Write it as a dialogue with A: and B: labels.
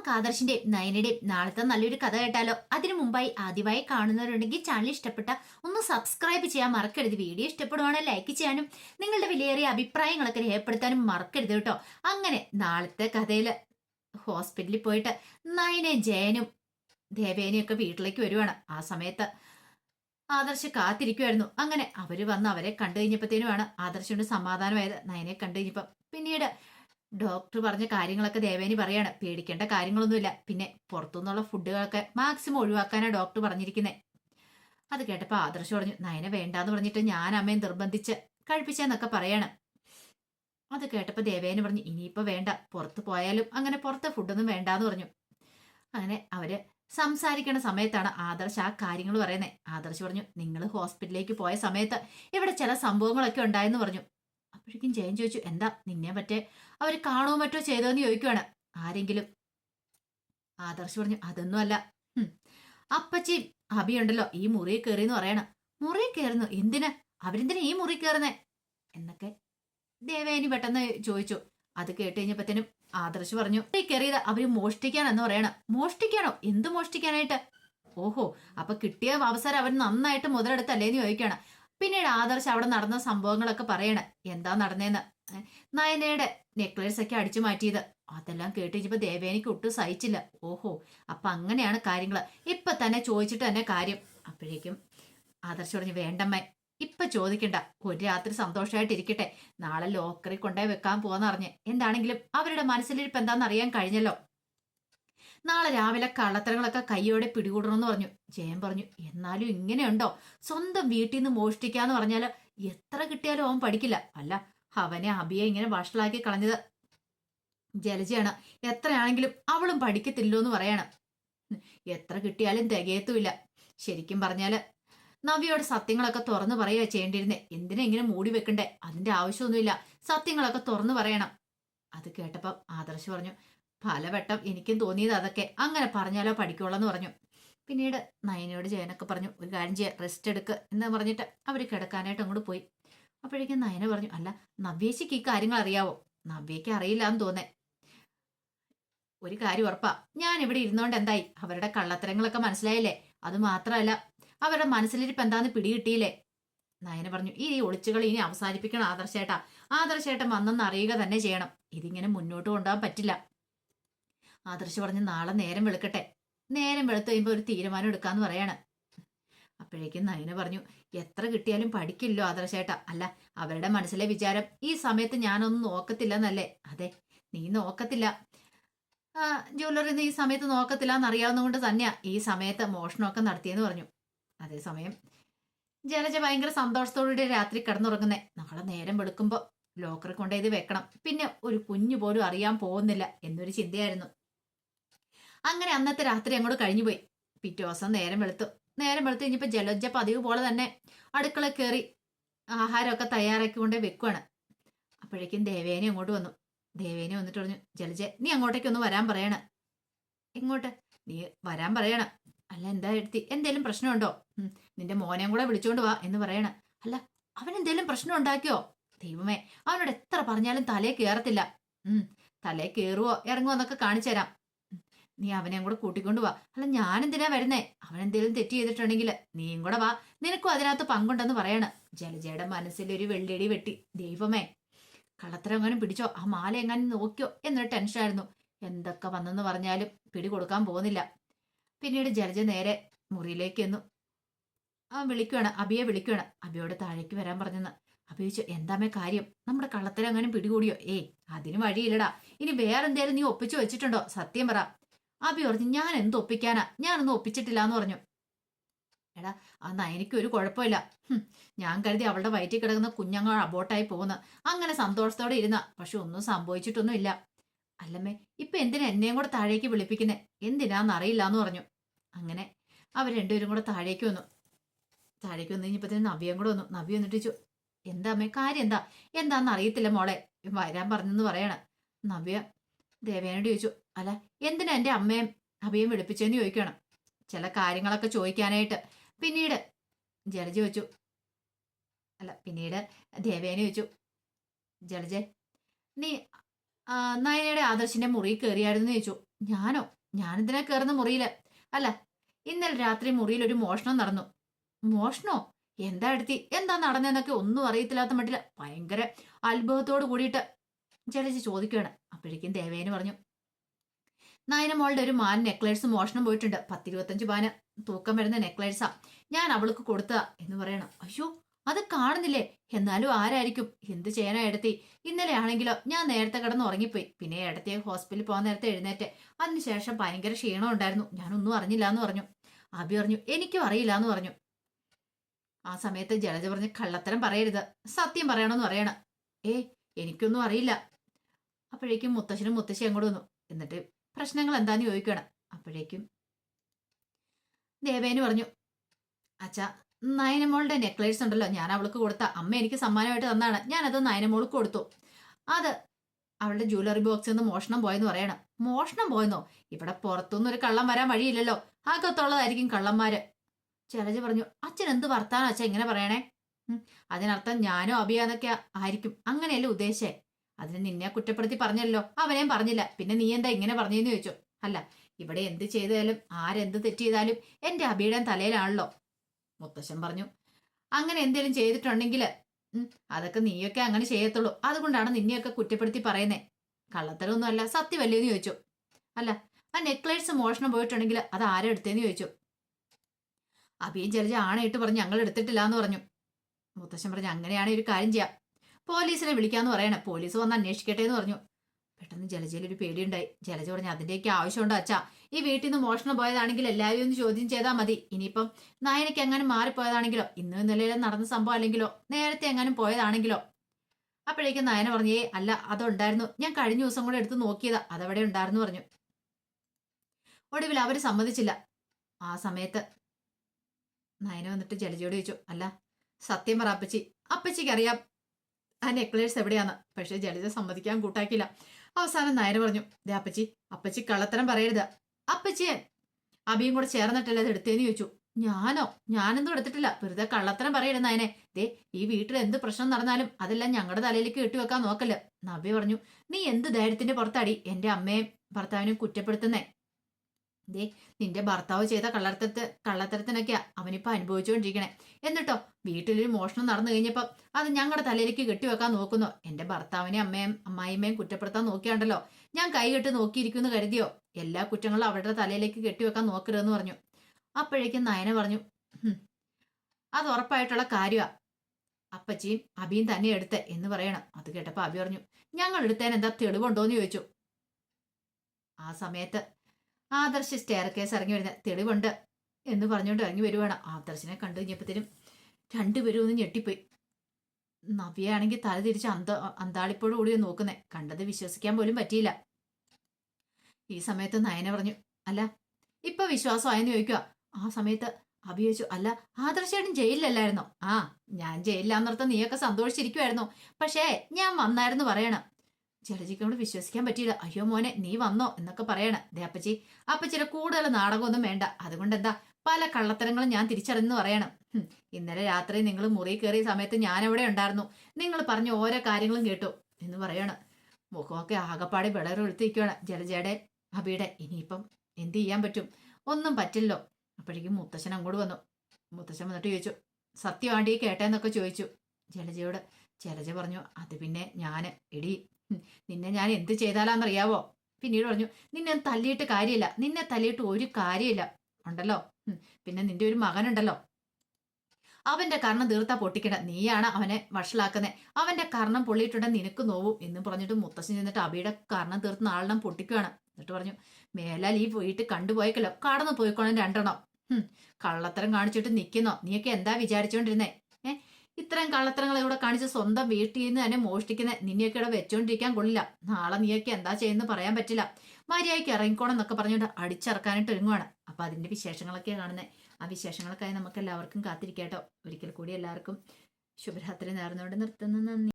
A: നമുക്ക് ആദർശിന്റെയും നയനയുടെയും നാളത്തെ നല്ലൊരു കഥ കേട്ടാലോ? അതിനു മുമ്പായി ആദ്യമായി കാണുന്നവരുണ്ടെങ്കിൽ ചാനൽ ഇഷ്ടപ്പെട്ട ഒന്ന് സബ്സ്ക്രൈബ് ചെയ്യാൻ മറക്കരുത്. വീഡിയോ ഇഷ്ടപ്പെടുവാണെങ്കിൽ ലൈക്ക് ചെയ്യാനും നിങ്ങളുടെ വിലയേറിയ അഭിപ്രായങ്ങളൊക്കെ രേഖപ്പെടുത്താനും മറക്കരുത് കേട്ടോ. അങ്ങനെ നാളത്തെ കഥയിൽ ഹോസ്പിറ്റലിൽ പോയിട്ട് നയനയും ജയനും ദേവേനയും ഒക്കെ വീട്ടിലേക്ക് വരുവാണ്. ആ സമയത്ത് ആദർശ് കാത്തിരിക്കുമായിരുന്നു അങ്ങനെ അവർ വന്ന് അവരെ കണ്ടു കഴിഞ്ഞപ്പോഴത്തേനുമാണ് ആദർശിനോട് സമാധാനമായത്. നയനെ കണ്ടു കഴിഞ്ഞപ്പം പിന്നീട് ഡോക്ടർ പറഞ്ഞ കാര്യങ്ങളൊക്കെ ദേവേനി പറയാണ്. പേടിക്കേണ്ട കാര്യങ്ങളൊന്നുമില്ല. പിന്നെ പുറത്തുനിന്നുള്ള ഫുഡുകളൊക്കെ മാക്സിമം ഒഴിവാക്കാനാണ് ഡോക്ടർ പറഞ്ഞിരിക്കുന്നത് അത് കേട്ടപ്പോൾ ആദർശ് പറഞ്ഞു നയന വേണ്ടാന്ന് പറഞ്ഞിട്ട് ഞാൻ അമ്മയെ നിർബന്ധിച്ച് കഴിപ്പിച്ചെന്നൊക്കെ പറയാണ്. അത് കേട്ടപ്പോൾ ദേവേന പറഞ്ഞു ഇനിയിപ്പോൾ വേണ്ട. പുറത്ത് പോയാലും അങ്ങനെ പുറത്തെ ഫുഡൊന്നും വേണ്ടാന്ന് പറഞ്ഞു. അങ്ങനെ അവർ സംസാരിക്കണ സമയത്താണ് ആദർശ് ആ കാര്യങ്ങൾ പറയുന്നത് ആദർശ് പറഞ്ഞു നിങ്ങൾ ഹോസ്പിറ്റലിലേക്ക് പോയ സമയത്ത് ഇവിടെ ചില സംഭവങ്ങളൊക്കെ ഉണ്ടായെന്ന് പറഞ്ഞു. അപ്പോഴേക്കും ജയൻ ചോദിച്ചു എന്താ നിന്നെ പറ്റേ അവർ കാണോ മറ്റോ ചെയ്തോന്ന് ചോദിക്കുവാണ്. ആരെങ്കിലും? ആദർശ് പറഞ്ഞു അതൊന്നും അല്ല. അപ്പച്ചി അഭി അഭിയുണ്ടല്ലോ ഈ മുറി എന്ന് പറയണം. മുറി കയറുന്നു എന്തിന്? അവരെന്തിനാ ഈ മുറി കയറുന്നേ എന്നൊക്കെ ദേവേനി പെട്ടെന്ന് ചോദിച്ചു. അത് കേട്ട് ആദർശ് പറഞ്ഞു ഈ കയറിയത് അവർ മോഷ്ടിക്കാനെന്ന് പറയണം. മോഷ്ടിക്കാനോ എന്ത് മോഷ്ടിക്കാനായിട്ട്? ഓഹോ അപ്പൊ കിട്ടിയ അവസരം അവർ നന്നായിട്ട് മുതലെടുത്തല്ലേന്ന് ചോദിക്കാണ്. പിന്നീട് ആദർശ് അവിടെ നടന്ന സംഭവങ്ങളൊക്കെ പറയണേ. എന്താ നടന്നേന്ന്? നയനയുടെ നെക്ലേസ് ഒക്കെ അടിച്ചു മാറ്റിയത്. അതെല്ലാം കേട്ട് ദേവേനിക്ക് ഒട്ടും സഹിച്ചില്ല. ഓഹോ അപ്പൊ അങ്ങനെയാണ് കാര്യങ്ങൾ ഇപ്പൊ തന്നെ ചോദിച്ചിട്ട് തന്നെ കാര്യം. അപ്പോഴേക്കും ആദർശ് പറഞ്ഞു വേണ്ടമ്മേ ഇപ്പൊ ചോദിക്കണ്ട. ഒരു രാത്രി സന്തോഷമായിട്ടിരിക്കട്ടെ നാളെ ലോക്കറി കൊണ്ടേ വെക്കാൻ പോവാന്നറിഞ്ഞ് എന്താണെങ്കിലും അവരുടെ മനസ്സിലിരിപ്പ് എന്താണെന്ന് അറിയാൻ കഴിഞ്ഞല്ലോ. നാളെ രാവിലെ കള്ളത്തരങ്ങളൊക്കെ കൈയോടെ പിടികൂടണമെന്ന് പറഞ്ഞു. ജയൻ പറഞ്ഞു എന്നാലും ഇങ്ങനെയുണ്ടോ? സ്വന്തം വീട്ടിൽ നിന്ന് മോഷ്ടിക്കാന്ന് പറഞ്ഞാൽ എത്ര കിട്ടിയാലും അവൻ പഠിക്കില്ല. അല്ല അവനെ അബിയെ ഇങ്ങനെ വഷളാക്കി കളഞ്ഞത്. ജലജയാണ് എത്രയാണെങ്കിലും അവളും പഠിക്കത്തില്ലോ എന്ന് പറയണം. എത്ര കിട്ടിയാലും തികയത്തുമില്ല. ശരിക്കും പറഞ്ഞാൽ നവിയോട് സത്യങ്ങളൊക്കെ തുറന്നു പറയുക ചെയ്യേണ്ടിയിരുന്നേ. എന്തിനാ ഇങ്ങനെ മൂടി വെക്കണ്ടേ? അതിന്റെ ആവശ്യമൊന്നുമില്ല. സത്യങ്ങളൊക്കെ തുറന്നു പറയണം. അത് കേട്ടപ്പം ആദർശ് പറഞ്ഞു പലവട്ടം എനിക്കും തോന്നിയത് അതൊക്കെ. അങ്ങനെ പറഞ്ഞാലോ പഠിക്കുള്ളെന്ന് പറഞ്ഞു. പിന്നീട് നയനയോട് ജയനൊക്കെ പറഞ്ഞു ഒരു കാര്യം ചെയ്യാം റെസ്റ്റ് എടുക്ക് എന്ന് പറഞ്ഞിട്ട് അവർ കിടക്കാനായിട്ട് അങ്ങോട്ട് പോയി. അപ്പോഴേക്കും നയന പറഞ്ഞു അല്ല നവ്യേശിക്ക് ഈ കാര്യങ്ങൾ അറിയാവോ? നവ്യയ്ക്ക് അറിയില്ല എന്ന് തോന്നേ. ഒരു കാര്യം ഉറപ്പാ ഞാൻ ഇവിടെ ഇരുന്നോണ്ട് എന്തായി? അവരുടെ കള്ളത്തരങ്ങളൊക്കെ മനസ്സിലായില്ലേ? അത് മാത്രമല്ല അവരുടെ മനസ്സിലിരിപ്പ് എന്താന്ന് പിടികിട്ടിയില്ലേ? നയന പറഞ്ഞു ഈ ഒളിച്ചുകൾ ഇനി അവസാനിപ്പിക്കണം ആദർശേട്ടാ. ആദർശേട്ടൻ വന്നെന്ന് അറിയുക തന്നെ ചെയ്യണം. ഇതിങ്ങനെ മുന്നോട്ട് കൊണ്ടുപോകാൻ പറ്റില്ല. ആദർശ് പറഞ്ഞ് നാളെ നേരം വെളുക്കട്ടെ. നേരം വെളുത്ത് കഴിയുമ്പോൾ ഒരു തീരുമാനം എടുക്കാന്ന് പറയാണ്. അപ്പോഴേക്കും നയന പറഞ്ഞു എത്ര കിട്ടിയാലും പഠിക്കില്ലോ ആദർശേട്ട അല്ല അവരുടെ മനസ്സിലെ വിചാരം ഈ സമയത്ത് ഞാനൊന്നും നോക്കത്തില്ലെന്നല്ലേ? അതെ നീ നോക്കത്തില്ല. ജ്വല്ലറി ഈ സമയത്ത് നോക്കത്തില്ല എന്നറിയാവുന്നതുകൊണ്ട് തന്നെയാ ഈ സമയത്ത് മോഷണമൊക്കെ നടത്തിയെന്ന് പറഞ്ഞു. അതേസമയം ജലജ ഭയങ്കര സന്തോഷത്തോടുകൂടി രാത്രി കിടന്നുറങ്ങുന്നേ. നാളെ നേരം വെളുക്കുമ്പോൾ ലോക്കറിൽ കൊണ്ടേ ഇത് വെക്കണം. പിന്നെ ഒരു കുഞ്ഞു പോലും അറിയാൻ പോകുന്നില്ല എന്നൊരു ചിന്തയായിരുന്നു. അങ്ങനെ അന്നത്തെ രാത്രി അങ്ങോട്ട് കഴിഞ്ഞുപോയി പിറ്റേ ദിവസം നേരം വെളുത്തു. നേരം വെളുത്ത് കഴിഞ്ഞപ്പോൾ ജലജ പതിവ് പോലെ തന്നെ അടുക്കള കയറി ആഹാരമൊക്കെ തയ്യാറാക്കി കൊണ്ട് വെക്കുവാണ്. അപ്പോഴേക്കും ദേവേനെ അങ്ങോട്ട് വന്നു. ദേവേനെ വന്നിട്ട് പറഞ്ഞു ജലജ നീ അങ്ങോട്ടേക്ക് ഒന്ന് വരാൻ പറയണ. എങ്ങോട്ട്? നീ വരാൻ പറയണ. അല്ല എന്താ എടുത്തി? എന്തേലും പ്രശ്നമുണ്ടോ? നിന്റെ മോനെയും കൂടെ വിളിച്ചോണ്ട് വാ എന്ന് പറയണ. അല്ല അവൻ എന്തേലും പ്രശ്നം ഉണ്ടാക്കിയോ? ദൈവമേ അവനോട് എത്ര പറഞ്ഞാലും തലേ കയറത്തില്ല ഉം തലേ കയറുവോ ഇറങ്ങുവോ എന്നൊക്കെ കാണിച്ചു തരാം. നീ അവനെയും കൂടെ കൂട്ടിക്കൊണ്ടു വാ. അല്ല ഞാൻ എന്തിനാ വരുന്നേ? അവൻ എന്തെങ്കിലും തെറ്റ് ചെയ്തിട്ടുണ്ടെങ്കിൽ നീയും കൂടെ വാ. നിനക്കും അതിനകത്ത് പങ്കുണ്ടെന്ന് പറയണ. ജലജയുടെ മനസ്സിൽ ഒരു വെള്ളിയടി വെട്ടി. ദൈവമേ കള്ളത്തരം എങ്ങാനും പിടിച്ചോ? ആ മാല എങ്ങാനും നോക്കിയോ? എന്നൊരു ടെൻഷനായിരുന്നു എന്തൊക്കെ വന്നെന്ന് പറഞ്ഞാലും പിടി കൊടുക്കാൻ പോകുന്നില്ല. പിന്നീട് ജലജ നേരെ മുറിയിലേക്ക് എന്നു അവൻ വിളിക്കുകയാണ് അബിയെ വിളിക്കുകയാണ് അബിയോട് താഴേക്ക് വരാൻ പറഞ്ഞെന്ന്. അബി ചോദിച്ചു എന്താമേ കാര്യം? നമ്മുടെ കള്ളത്തരം എങ്ങാനും പിടികൂടിയോ? ഏയ് അതിന് വഴിയില്ലടാ. ഇനി വേറെ എന്തേലും നീ ഒപ്പിച്ചു വെച്ചിട്ടുണ്ടോ? സത്യം പറ. അബി പറഞ്ഞു ഞാൻ എന്ത് ഒപ്പിക്കാനാ? ഞാനൊന്നും ഒപ്പിച്ചിട്ടില്ല എന്ന് പറഞ്ഞു. എടാ അന്നാ എനിക്കൊരു കുഴപ്പമില്ല. ഞാൻ കരുതി അവളുടെ വയറ്റിൽ കിടക്കുന്ന കുഞ്ഞങ്ങൾ അബോട്ടായി പോകുന്ന. അങ്ങനെ സന്തോഷത്തോടെ ഇരുന്ന. പക്ഷെ ഒന്നും സംഭവിച്ചിട്ടൊന്നും ഇല്ല അല്ലമ്മേ ഇപ്പൊ എന്തിനാ എന്നെയും കൂടെ താഴേക്ക് വിളിപ്പിക്കുന്നേ? എന്തിനാന്ന് അറിയില്ല എന്ന് പറഞ്ഞു. അങ്ങനെ അവർ രണ്ടുപേരും കൂടെ താഴേക്ക് വന്നു. താഴേക്ക് വന്നു കഴിഞ്ഞപ്പോ നവ്യം കൂടെ വന്നു. നവ്യ വന്നിട്ട് ചോദിച്ചു എന്താ അമ്മേ കാര്യം എന്താ? എന്താന്ന് അറിയത്തില്ല മോളെ. വരാൻ പറഞ്ഞെന്ന് പറയണ. നവ്യ ദേവേനോട് ചോദിച്ചു അല്ല എന്തിനാ എന്റെ അമ്മയും അഭിയും വിളിപ്പിച്ചെന്ന് ചോദിക്കണം? ചില കാര്യങ്ങളൊക്കെ ചോദിക്കാനായിട്ട്. പിന്നീട് ജലജ വെച്ചു അല്ല പിന്നീട് ദേവേനെ വെച്ചു ജലജെ നീ നയനയുടെ ആദർശിന്റെ മുറി കയറിയായിരുന്നു ചോദിച്ചു. ഞാനോ? ഞാനെന്തിനാ കയറുന്ന മുറിയിൽ? അല്ല ഇന്നലെ രാത്രി മുറിയിൽ ഒരു മോഷണം നടന്നു. മോഷണോ? എന്താ എടുത്തി? എന്താ നടന്നെന്നൊക്കെ ഒന്നും അറിയത്തില്ലാത്ത മട്ടില്ല ഭയങ്കര അത്ഭുതത്തോട് കൂടിയിട്ട് ജലജ ചോദിക്കുകയാണ്. അപ്പോഴേക്കും ദേവേന് പറഞ്ഞു നയന മോളുടെ ഒരു മാൻ നെക്ലേഴ്സ് മോഷണം പോയിട്ടുണ്ട്. പത്തിരുപത്തഞ്ച് പാന് തൂക്കം വരുന്ന നെക്ലേഴ്സാ ഞാൻ അവൾക്ക് കൊടുത്ത എന്ന് പറയണം. അയ്യോ അത് കാണുന്നില്ലേ? എന്നാലും ആരായിരിക്കും? എന്ത് ചെയ്യാനാ എടുത്തി ഇന്നലെ ആണെങ്കിലോ ഞാൻ നേരത്തെ കിടന്ന് ഉറങ്ങിപ്പോയി. പിന്നെ ഇടത്തെ ഹോസ്പിറ്റലിൽ പോകാൻ നേരത്തെ എഴുന്നേറ്റ്. അതിനുശേഷം ഭയങ്കര ക്ഷീണം ഉണ്ടായിരുന്നു. ഞാനൊന്നും അറിഞ്ഞില്ല എന്ന് പറഞ്ഞു. അബി പറഞ്ഞു എനിക്കും അറിയില്ല എന്ന് പറഞ്ഞു. ആ സമയത്ത് ജലജ പറഞ്ഞ് കള്ളത്തരം പറയരുത്. സത്യം പറയണമെന്ന് പറയണം. ഏ എനിക്കൊന്നും അറിയില്ല. അപ്പോഴേക്കും മുത്തശ്ശനും മുത്തശ്ശി അങ്ങോട്ട് വന്നു. എന്നിട്ട് പ്രശ്നങ്ങൾ എന്താന്ന് ചോദിക്കണം. അപ്പോഴേക്കും ദേവേന് പറഞ്ഞു അച്ഛാ നയനമോളുടെ നെക്ലേസ് ഉണ്ടല്ലോ ഞാൻ അവൾക്ക് കൊടുത്ത. അമ്മ എനിക്ക് സമ്മാനമായിട്ട് തന്നാണ്. ഞാനത് നയനമോൾക്ക് കൊടുത്തു. അത് അവളുടെ ജ്വല്ലറി ബോക്സിൽ നിന്ന് മോഷണം പോയെന്ന് പറയണം. മോഷണം പോയെന്നോ? ഇവിടെ പുറത്തുനിന്ന് ഒരു കള്ളം വരാൻ വഴിയില്ലല്ലോ. അകത്തുള്ളതായിരിക്കും കള്ളന്മാര്. ജലജ പറഞ്ഞു അച്ഛൻ എന്ത് വർത്താനം അച്ഛൻ ഇങ്ങനെ പറയണേ? അതിനർത്ഥം ഞാനോ അഭിയാന്നൊക്കെ ആയിരിക്കും. അങ്ങനെയല്ലേ ഉദ്ദേശിച്ചേ? അതിന് നിന്നെ കുറ്റപ്പെടുത്തി പറഞ്ഞല്ലോ. അവനേം പറഞ്ഞില്ല. പിന്നെ നീ എന്താ ഇങ്ങനെ പറഞ്ഞെന്ന് ചോദിച്ചു? അല്ല ഇവിടെ എന്ത് ചെയ്താലും ആരെന്ത് തെറ്റ് ചെയ്താലും എന്റെ അബിയുടെ തലയിലാണല്ലോ. മുത്തശ്ശൻ പറഞ്ഞു അങ്ങനെ എന്തേലും ചെയ്തിട്ടുണ്ടെങ്കിൽ അതൊക്കെ നീയൊക്കെ അങ്ങനെ ചെയ്യത്തുള്ളൂ. അതുകൊണ്ടാണ് നിന്നെയൊക്കെ കുറ്റപ്പെടുത്തി പറയുന്നേ. കള്ളത്തരമൊന്നും അല്ല സത്യമല്ലേ എന്ന് ചോദിച്ചു? അല്ല ആ നെക്ലേസ് മോഷണം പോയിട്ടുണ്ടെങ്കിൽ അത് ആരാ എടുത്തേന്ന് ചോദിച്ചു? അബിയും ജലജ ആണയിട്ട് പറഞ്ഞു ഞങ്ങൾ എടുത്തിട്ടില്ല എന്ന് പറഞ്ഞു. മുത്തശ്ശൻ പറഞ്ഞു അങ്ങനെയാണെങ്കിൽ ഒരു കാര്യം ചെയ്യാം. പോലീസിനെ വിളിക്കാന്ന് പറയണ. പോലീസ് വന്ന് അന്വേഷിക്കട്ടെ എന്ന് പറഞ്ഞു. പെട്ടെന്ന് ജലജയിൽ ഒരു പേടിയുണ്ടായി. ജലജ പറഞ്ഞു അതിന്റെയൊക്കെ ആവശ്യമുണ്ടോ അച്ഛാ? ഈ വീട്ടിൽ നിന്ന് മോഷണം പോയതാണെങ്കിൽ എല്ലാവരും ഒന്ന് ചോദ്യം ചെയ്താൽ മതി. ഇനിയിപ്പം നായനയ്ക്ക് എങ്ങാനും മാറിപ്പോയതാണെങ്കിലോ? ഇന്നും ഇന്നലെയും നടന്ന സംഭവം അല്ലെങ്കിലോ? നേരത്തെ എങ്ങാനും പോയതാണെങ്കിലോ? അപ്പോഴേക്കും നായന പറഞ്ഞു ഏ അല്ല അതുണ്ടായിരുന്നു. ഞാൻ കഴിഞ്ഞ ദിവസം കൂടെ എടുത്ത് നോക്കിയതാ. അതവിടെ ഉണ്ടായിരുന്നു പറഞ്ഞു. ഒടുവിൽ അവർ സമ്മതിച്ചില്ല. ആ സമയത്ത് നയന വന്നിട്ട് ജലജയോട് ചോദിച്ചു അല്ല സത്യം പറ അപ്പച്ചി. അപ്പച്ചിക്ക് അറിയാം ആ നെക്ലേഴ്സ് എവിടെയാന്ന് പക്ഷെ ജലജ സമ്മതിക്കാൻ കൂട്ടാക്കില്ല അവസാനം നായർ പറഞ്ഞു ദേ അപ്പച്ചി അപ്പച്ചി കള്ളത്തരം പറയരുത്. അപ്പച്ചിയെ അബിയും കൂടെ ചേർന്നിട്ടല്ലേ അത് എടുത്തേന്ന് ചോദിച്ചു. ഞാനോ? ഞാനൊന്നും എടുത്തിട്ടില്ല. വെറുതെ കള്ളത്തരം പറയരുത് നായനെ. ദേ ഈ വീട്ടിൽ എന്ത് പ്രശ്നം നടന്നാലും അതെല്ലാം ഞങ്ങളുടെ തലയിലേക്ക് കെട്ടിവെക്കാൻ നോക്കല്ല? നബി പറഞ്ഞു നീ എന്ത് ധൈര്യത്തിന്റെ പുറത്താടി? എന്റെ അമ്മയും ഭർത്താവിനെ കുറ്റപ്പെടുത്തുന്നേ. ദേ നിന്റെ ഭർത്താവ് ചെയ്ത കള്ളത്തരത്ത് കള്ളത്തരത്തിനൊക്കെയാ അവനിപ്പോൾ അനുഭവിച്ചുകൊണ്ടിരിക്കണേ. എന്നിട്ടോ വീട്ടിലൊരു മോഷണം നടന്നു കഴിഞ്ഞപ്പോൾ അത് ഞങ്ങളുടെ തലയിലേക്ക് കെട്ടിവെക്കാൻ നോക്കുന്നു. എന്റെ ഭർത്താവിനെ അമ്മയും അമ്മായിമ്മയും കുറ്റപ്പെടുത്താൻ നോക്കിയാണ്ടല്ലോ. ഞാൻ കൈകെട്ട് നോക്കിയിരിക്കുന്നു കരുതിയോ? എല്ലാ കുറ്റങ്ങളും അവരുടെ തലയിലേക്ക് കെട്ടിവെക്കാൻ നോക്കരുതെന്ന് പറഞ്ഞു. അപ്പോഴേക്കും നയന പറഞ്ഞു "ഹും, അത് ഉറപ്പായിട്ടുള്ള കാര്യമാ അപ്പച്ചിയും അബിയും തന്നെ എടുത്ത് എന്ന് പറയണം. അത് കേട്ടപ്പോൾ അബി പറഞ്ഞു ഞങ്ങൾ എടുത്തതിന് എന്താ ചോദിച്ചു. ആ സമയത്ത് ആദർശ് സ്റ്റെയർ കേസ് ഇറങ്ങി വരുന്ന തെളിവുണ്ട് എന്ന് പറഞ്ഞുകൊണ്ട് ഇറങ്ങി വരുവാണ്. ആദർശിനെ കണ്ടു കഴിഞ്ഞപ്പോഴത്തേനും രണ്ടുപേരും ഒന്ന് ഞെട്ടിപ്പോയി. നവ്യയാണെങ്കിൽ തല തിരിച്ച് അന്ത അന്താളിപ്പോഴും കൂടി നോക്കുന്നേ. കണ്ടത് വിശ്വസിക്കാൻ പോലും പറ്റിയില്ല. ഈ സമയത്ത് നയന പറഞ്ഞു അല്ല ഇപ്പൊ വിശ്വാസമായെന്ന് ചോദിക്കുക. ആ സമയത്ത് അഭി ചോദിച്ചു അല്ല ആദർശേട്ടൻ ജയിലിലല്ലായിരുന്നോ? ആ ഞാൻ ജയിലിലാന്നർത്ഥം നീയൊക്കെ സന്തോഷിച്ചിരിക്കുമായിരുന്നു പക്ഷേ ഞാൻ വന്നായിരുന്നു പറയണം. ജലജിക്കോട് വിശ്വസിക്കാൻ പറ്റിയില്ല. അയ്യോ മോനെ നീ വന്നോ എന്നൊക്കെ പറയണം. ദേ അപ്പച്ചി അപ്പച്ചിയുടെ കൂടുതൽ നാടകമൊന്നും വേണ്ട. അതുകൊണ്ട് എന്താ പല കള്ളത്തരങ്ങളും ഞാൻ തിരിച്ചറിഞ്ഞെന്ന് പറയണം. ഇന്നലെ രാത്രി നിങ്ങൾ മുറി കയറിയ സമയത്ത് ഞാൻ എവിടെ ഉണ്ടായിരുന്നു. നിങ്ങൾ പറഞ്ഞ ഓരോ കാര്യങ്ങളും കേട്ടു എന്ന് പറയണം. മുഖമൊക്കെ ആകപ്പാടെ വിളറൊഴുത്തിരിക്കുകയാണ് ജലജയുടെ അബിയുടെ. ഇനിയിപ്പം എന്ത് ചെയ്യാൻ പറ്റും? ഒന്നും പറ്റില്ലോ അപ്പോഴേക്കും മുത്തശ്ശൻ അങ്ങോട്ട് വന്നു. മുത്തശ്ശൻ വന്നിട്ട് ചോദിച്ചു സത്യമാണ്ടി കേട്ടേന്നൊക്കെ ചോദിച്ചു. ജലജയോട് ജലജ പറഞ്ഞു അത് പിന്നെ ഞാൻ എടി നിന്നെ ഞാൻ എന്ത് ചെയ്താലാന്നറിയാവോ? പിന്നീട് പറഞ്ഞു നിന്നെ തല്ലിയിട്ട് കാര്യമില്ല. നിന്നെ തല്ലിയിട്ട് ഒരു കാര്യമില്ല. ഉണ്ടല്ലോ? പിന്നെ നിന്റെ ഒരു മകനുണ്ടല്ലോ. അവന്റെ കർണം തീർത്താ പൊട്ടിക്കണ നീയാണ് അവനെ വഷളാക്കുന്നത് അവന്റെ കർണം പൊള്ളിയിട്ടുണ്ടെങ്കിൽ നിനക്ക് നോവും എന്ന് പറഞ്ഞിട്ട് മുത്തശ്ശൻ ചെന്നിട്ട് അബിയുടെ കർണം തീർത്ത് നാളെണ്ണം പൊട്ടിക്കുകയാണ് എന്നിട്ട് പറഞ്ഞു മേലാൽ ഈ വീട്ടിൽ കണ്ടുപോയേക്കല്ലോ. കടന്നു പോയിക്കോണം രണ്ടെണ്ണം. കള്ളത്തരം കാണിച്ചിട്ട് നിൽക്കുന്നോ നീയൊക്കെ എന്താ വിചാരിച്ചോണ്ടിരുന്നേ? ഇത്രയും കള്ളത്തരങ്ങൾ ഇവിടെ കാണിച്ച് സ്വന്തം വീട്ടിൽ നിന്ന് തന്നെ മോഷ്ടിക്കുന്ന നിന്നെയൊക്കെ ഇവിടെ വെച്ചോണ്ടിരിക്കാൻ കൊള്ളില്ല. നാളെ നീയൊക്കെ എന്താ ചെയ്യുന്നത് പറയാൻ പറ്റില്ല. മര്യാദയ്ക്ക് ഇറങ്ങിക്കോണം എന്നൊക്കെ പറഞ്ഞുകൊണ്ട് അടിച്ചിറക്കാനായിട്ട് ഒരുങ്ങുവാണ്. അപ്പൊ അതിന്റെ വിശേഷങ്ങളൊക്കെ കാണുന്നത് ആ വിശേഷങ്ങൾക്കായി നമുക്ക് എല്ലാവർക്കും കാത്തിരിക്കാട്ടോ. ഒരിക്കൽ കൂടി എല്ലാവർക്കും ശുഭരാത്രി നേർന്നുകൊണ്ട് നിർത്തുന്നു. നന്ദി.